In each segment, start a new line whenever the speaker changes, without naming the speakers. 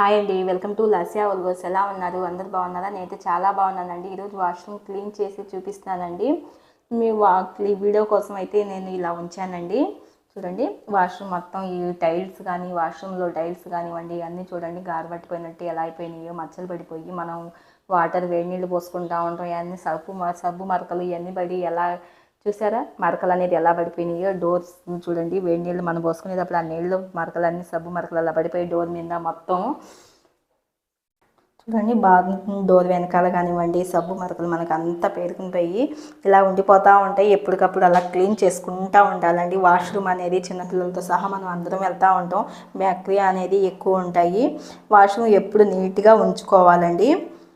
Hi అండి. Welcome to Lasya ఒల్గోస్ ఎలా ఉన్నారు? అందరు బాగున్నారా? నేనైతే చాలా బాగున్నానండి. ఈరోజు వాష్రూమ్ క్లీన్ చేసి చూపిస్తున్నానండి. మీ వా వీడియో కోసం అయితే నేను ఇలా ఉంచానండి. చూడండి వాష్రూమ్ మొత్తం ఈ టైల్స్ కానీ వాష్రూమ్లో టైల్స్ కానివ్వండి అన్నీ చూడండి. గారు పట్టిపోయినట్టు ఎలా అయిపోయినాయో మచ్చలు పడిపోయి మనం వాటర్ వేడి నీళ్ళు పోసుకుంటా ఉంటాం. ఇవన్నీ సబ్బు మ- సబ్బు మరకలు ఇవన్నీ పడి ఎలా చూసారా? మరకలు అనేది ఎలా పడిపోయినాయో? డోర్స్ చూడండి వేడి నీళ్ళు మనం పోసుకునేటప్పుడు ఆ నీళ్ళు మరకలన్నీ సబ్బు మరకలు అలా పడిపోయి డోర్ మీద మొత్తం చూడండి బాత్రూమ్ డోర్ వెనకాల కానివ్వండి సబ్బు మరకలు మనకు అంతా పేరుకుని పోయి ఇలా ఉండిపోతూ ఉంటాయి. ఎప్పటికప్పుడు అలా క్లీన్ చేసుకుంటూ ఉండాలండి. వాష్రూమ్ అనేది చిన్నపిల్లలతో సహా మనం అందరం వెళ్తూ ఉంటాం. బ్యాక్టీరియా అనేది ఎక్కువ ఉంటాయి. వాష్రూమ్ ఎప్పుడు నీట్గా ఉంచుకోవాలండి.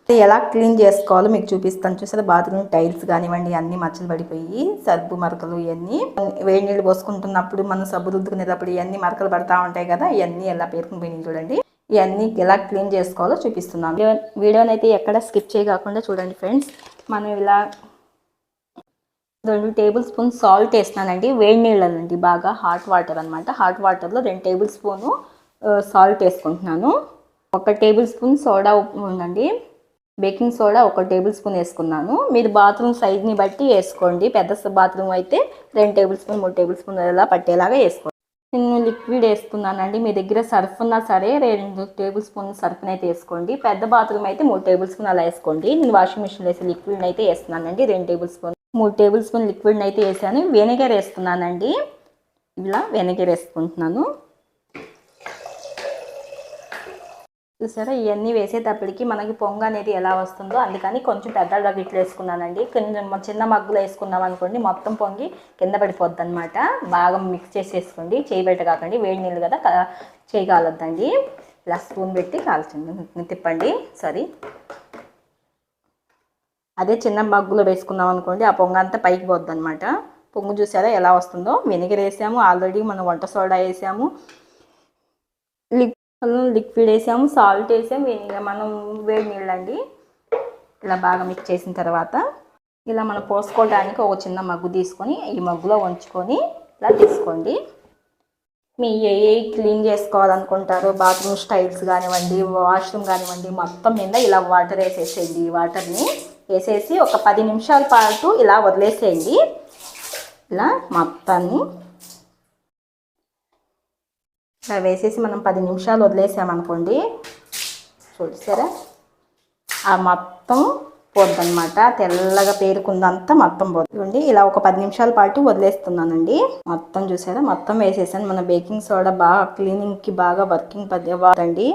ఎలా క్లీన్ చేసుకోవాలో మీకు చూపిస్తాను. చూసారా? బాత్రూమ్ టైల్స్ కానివ్వండి అన్ని మచ్చలు పడిపోయి సబ్బు మరకలు ఇవన్నీ. వేడి నీళ్ళు పోసుకుంటున్నప్పుడు మనం సబ్బు రుద్దుకునేటప్పుడు ఇవన్నీ మరకలు పడతా ఉంటాయి కదా ఇవన్నీ ఎలా పేర్కొని చూడండి. ఇవన్నీ ఎలా క్లీన్ చేసుకోవాలో చూపిస్తున్నాను. వీడియోని అయితే ఎక్కడ స్కిప్ చేయకుండా చూడండి ఫ్రెండ్స్. మనం ఇలా రెండు టేబుల్ స్పూన్ సాల్ట్ వేస్తున్నానండి. వేడి నీళ్ళనండి బాగా హాట్ వాటర్ అనమాట హాట్ వాటర్లో రెండు టేబుల్ స్పూను సాల్ట్ వేసుకుంటున్నాను. ఒక టేబుల్ స్పూన్ సోడా ఉప్పు ఉందండి. బేకింగ్ సోడా ఒక టేబుల్ స్పూన్ వేసుకున్నాను. మీరు బాత్రూమ్ సైజ్ని బట్టి వేసుకోండి. పెద్ద బాత్రూమ్ అయితే రెండు టేబుల్ స్పూన్ మూడు టేబుల్ స్పూన్ అలా పట్టేలాగా వేసుకోండి. నేను లిక్విడ్ వేసుకున్నానండి. మీ దగ్గర సర్ఫ్ ఉన్నా సరే రెండు టేబుల్ స్పూన్ సర్ఫ్ని అయితే వేసుకోండి. పెద్ద బాత్రూమ్ అయితే మూడు టేబుల్ స్పూన్ అలా వేసుకోండి. నేను వాషింగ్ మిషన్లో వేసి లిక్విడ్ అయితే వేస్తున్నానండి. రెండు టేబుల్ స్పూన్ మూడు టేబుల్ స్పూన్ లిక్విడ్ అయితే వేసాను. వెనిగర్ వేస్తున్నానండి. ఇలా వెనిగర్ వేసుకుంటున్నాను. చూసారా? ఇవన్నీ వేసేటప్పటికి మనకి పొంగ అనేది ఎలా వస్తుందో అందుకని కొంచెం పెద్ద బకెట్లు వేసుకున్నానండి. కొంచెం చిన్న మగ్గులు వేసుకున్నాం అనుకోండి మొత్తం పొంగి కింద పడిపోద్ది అనమాట బాగా మిక్స్ చేసేసుకోండి. చేయి పెట్ట కాకండి. వేడి నీళ్ళు కదా క- చేయి కాలొద్దండి. ఇలా స్పూన్ పెట్టి కాల్చండి. తిప్పండి. సారీ. అదే చిన్న మగ్గులో వేసుకున్నాం అనుకోండి ఆ పొంగ అంతా పైకి పోద్ది అనమాట పొంగు చూసారా ఎలా వస్తుందో? వెనిగర్ వేసాము ఆల్రెడీ మనం వంట సోడా వేసాము. లిక్ లిక్విడ్ వేసాము సాల్ట్ వేసాము ఇక మనం వేడి నీళ్ళండి. ఇలా బాగా మిక్స్ చేసిన తర్వాత ఇలా మనం పోసుకోవడానికి ఒక చిన్న మగ్గు తీసుకొని ఈ మగ్గులో ఉంచుకొని ఇలా తీసుకోండి. మీ ఏ ఏ క్లీన్ చేసుకోవాలనుకుంటారో బాత్రూమ్ స్టైల్స్ కానివ్వండి వాష్రూమ్ కానివ్వండి మొత్తం మీద ఇలా వాటర్ వేసేసేయండి. ఈ వాటర్ని వేసేసి ఒక పది నిమిషాల పాటు ఇలా వదిలేసేయండి. ఇలా మొత్తాన్ని ఇలా వేసేసి మనం పది నిమిషాలు వదిలేసామనుకోండి చూసారా? ఆ మొత్తం పోద్దనమాట తెల్లగా పేరుకుందంతా మొత్తం పోతుంది ఇలా ఒక పది నిమిషాల పాటు వదిలేస్తున్నానండి. మొత్తం చూసారా? మొత్తం వేసేసాను. మన బేకింగ్ సోడా బాగా క్లీనింగ్కి బాగా వర్కింగ్ పద్ధతి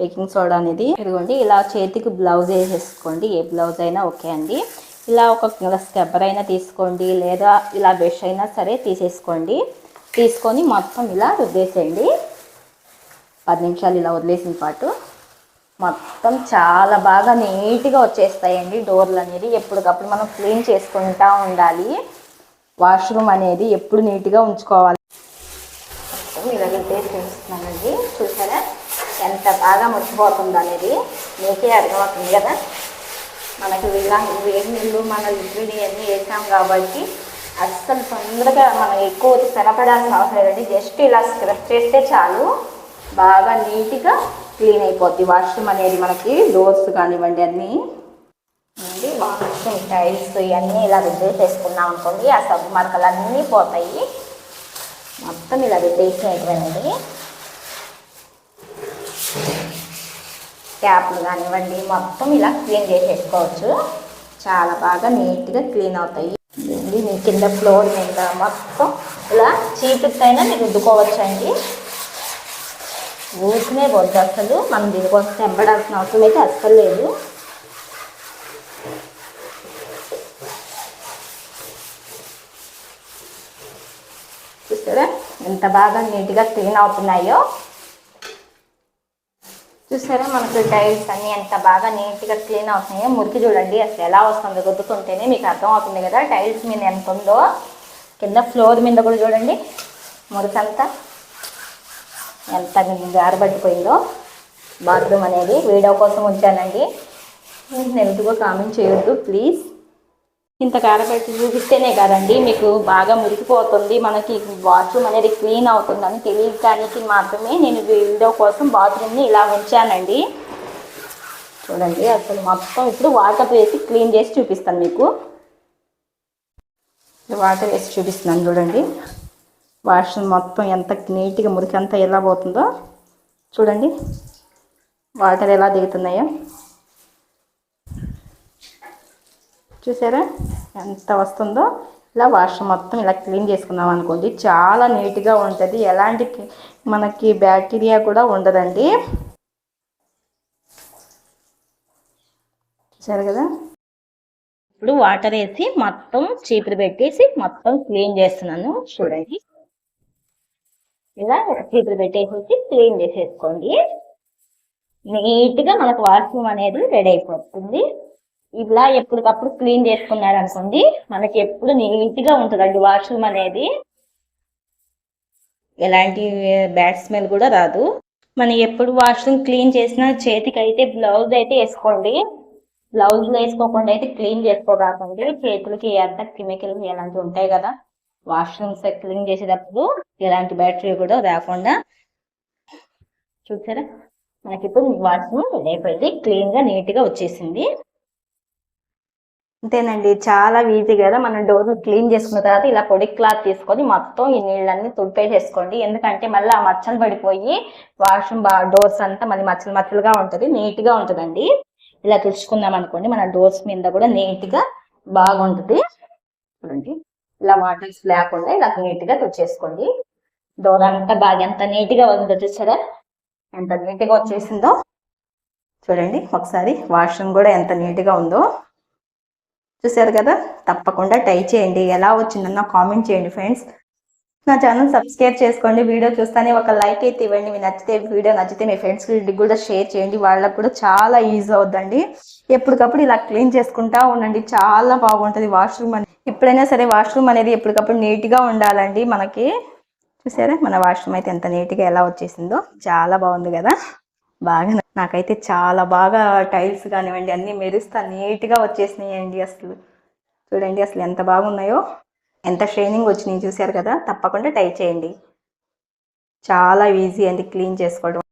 బేకింగ్ సోడా అనేది. ఇదిగోండి ఇలా చేతికి బ్లౌజ్ వేసేసుకోండి. ఏ బ్లౌజ్ అయినా ఓకే అండి. ఇలా ఒక స్కెబ్బర్ అయినా తీసుకోండి లేదా ఇలా బ్రష్ అయినా సరే తీసేసుకోండి. తీసుకొని మొత్తం ఇలా రుద్దేసేయండి. పది నిమిషాలు ఇలా వదిలేసిన పాటు మొత్తం చాలా బాగా నీట్గా వచ్చేస్తాయండి డోర్లు అనేది. ఎప్పటికప్పుడు మనం క్లీన్ చేసుకుంటూ ఉండాలి. వాష్రూమ్ అనేది ఎప్పుడు నీట్గా ఉంచుకోవాలి. మొత్తం ఇలా రుద్దేసి చేస్తున్నానండి. చూసారా? ఎంత బాగా ముచ్చిపోతుంది అనేది మీకే అర్థమవుతుంది కదా? మనకి ఇలా వేడి నీళ్ళు మన లిక్విడ్ ఇవన్నీ వేసాం కాబట్టి అస్సలు తొందరగా మనం ఎక్కువ కనపడాల్సిన అవసరం లేదండి. జస్ట్ ఇలా స్క్రబ్ చేస్తే చాలు. బాగా నీట్గా క్లీన్ అయిపోద్ది. వాష్రూమ్ అనేది మనకి డోర్స్ కానివ్వండి అన్నీ. వాష్రూమ్ టైల్స్ ఇవన్నీ ఇలా రుద్దేసేసుకున్నాం అనుకోండి. ఆ సబ్బు మరకలు అన్నీ పోతాయి. మొత్తం ఇలా రుద్దేసేయటమేనండి ట్యాప్లు కానివ్వండి మొత్తం ఇలా క్లీన్ చేసేసుకోవచ్చు. చాలా బాగా నీట్గా క్లీన్ అవుతాయి. కింద ఫ్లోర్ మీద మొత్తం ఇలా చీపుతైనా మీరు రుద్దుకోవచ్చు అండి ఊరికనే వద్దు అసలు మనం దీనికోసం తెంపడాల్సిన అవసరం అయితే అస్సలు లేదు. చూసారా? ఎంత బాగా నీట్గా క్లీన్ అవుతున్నాయో. చూసారా? మనకు టైల్స్ అన్నీ ఎంత బాగా నీట్గా క్లీన్ అవుతున్నాయో. మురికి చూడండి అసలు ఎలా వస్తుందో గుద్దుకుంటేనే మీకు అర్థం అవుతుంది కదా టైల్స్ మీద ఎంత ఉందో. కింద ఫ్లోర్ మీద కూడా చూడండి మురికంతా ఎంత గారబట్టిపోయిందో బాత్రూమ్ అనేది వీడియో కోసం ఉంచానండి. నెగిటివ్గా కామెంట్ చేయొద్దు ప్లీజ్. ఇంత కారపెట్టి చూపిస్తేనే కదండి మీకు బాగా మురికిపోతుంది మనకి బాత్రూమ్ అనేది క్లీన్ అవుతుందని తెలియడానికి మాత్రమే నేను వీడియో కోసం బాత్రూమ్ని ఇలా ఉంచానండి. చూడండి అసలు మొత్తం ఇప్పుడు వాటర్ వేసి క్లీన్ చేసి చూపిస్తాను మీకు. వాటర్ వేసి చూపిస్తున్నాను చూడండి. వాషింగ్ మొత్తం ఎంత నీట్గా మురికంతా ఎలా పోతుందో చూడండి. వాటర్ ఎలా దిగుతున్నాయో. చూసారా? ఎంత వస్తుందో? ఇలా వాష్ మొత్తం ఇలా క్లీన్ చేసుకున్నాం అనుకోండి చాలా నీట్గా ఉంటుంది. ఎలాంటి మనకి బ్యాక్టీరియా కూడా ఉండదండి. చూసారు కదా? ఇప్పుడు వాటర్ వేసి మొత్తం చీపురు పెట్టేసి మొత్తం క్లీన్ చేస్తున్నాను. చూడండి. ఇలా చీపులు పెట్టేసేసి క్లీన్ చేసేసుకోండి. నీట్గా మనకు వాష్రూమ్ అనేది రెడీ అయిపోతుంది. ఇలా ఎప్పటికప్పుడు క్లీన్ చేసుకున్నారు అనుకోండి మనకి ఎప్పుడు నీట్గా ఉంటుందండి వాష్రూమ్ అనేది. ఎలాంటి బ్యాడ్ స్మెల్ కూడా రాదు. మనం ఎప్పుడు వాష్రూమ్ క్లీన్ చేసినా చేతికి అయితే బ్లౌజ్ అయితే వేసుకోండి. బ్లౌజ్ వేసుకోకుండా అయితే క్లీన్ చేసుకోకండి చేతులకి ఎంత కెమికల్ ఎలాంటివి ఉంటాయి కదా. వాష్రూమ్స్ క్లీన్ చేసేటప్పుడు ఎలాంటి బ్యాటరీ కూడా రాకుండా చూసారా? మనకి ఇప్పుడు వాష్రూమ్ అయిపోయింది. క్లీన్గా నీట్గా వచ్చేసింది. అంతేనండి. చాలా ఈజీ కదా. మనం డోర్ క్లీన్ చేసుకున్న తర్వాత ఇలా పొడి క్లాత్ తీసుకొని మొత్తం ఈ నీళ్ళన్నీ తుడిపేసేసుకోండి. ఎందుకంటే మళ్ళీ ఆ మచ్చలు పడిపోయి వాష్రూమ్ డోర్స్ అంతా మళ్ళీ మచ్చలు మచ్చలుగా ఉంటుంది. నీట్గా ఉంటుందండి. ఇలా తుడుచుకుందాం అనుకోండి. మన డోర్స్ మీద కూడా నీట్గా బాగుంటుంది. చూడండి. ఇలా వాటర్స్ లేకుండా ఇలా నీట్గా తుడిచేసుకోండి డోర్ అంతా బాగా ఎంత నీట్గా ఉందో చూసారా? ఎంత నీట్గా వచ్చేసిందో. చూడండి ఒకసారి వాష్రూమ్ కూడా ఎంత నీట్గా ఉందో. చూసారు కదా? తప్పకుండా ట్రై చేయండి. ఎలా వచ్చిందన్న కామెంట్ చేయండి ఫ్రెండ్స్ నా ఛానల్ సబ్స్క్రైబ్ చేసుకోండి. వీడియో చూస్తానే ఒక లైక్ అయితే ఇవ్వండి. మీ నచ్చితే వీడియో నచ్చితే మీ ఫ్రెండ్స్కి కూడా షేర్ చేయండి. వాళ్ళకు కూడా చాలా ఈజీ అవుద్దండి. ఎప్పటికప్పుడు ఇలా క్లీన్ చేసుకుంటా ఉండండి. చాలా బాగుంటుంది వాష్రూమ్ అని ఎప్పుడైనా సరే వాష్రూమ్ అనేది ఎప్పటికప్పుడు నీట్గా ఉండాలండి మనకి. చూసారా? మన వాష్రూమ్ అయితే ఎంత నీట్గా ఎలా వచ్చేసిందో. చాలా బాగుంది కదా? బాగా నాకైతే చాలా బాగా టైల్స్ కానివ్వండి అన్నీ మెరుస్తా నీట్గా వచ్చేసినాయండి అసలు. చూడండి అసలు ఎంత బాగున్నాయో. ఎంత షైనింగ్ వచ్చినాయి చూసారు కదా? తప్పకుండా టై చేయండి. చాలా ఈజీ అండి క్లీన్ చేసుకోవడం.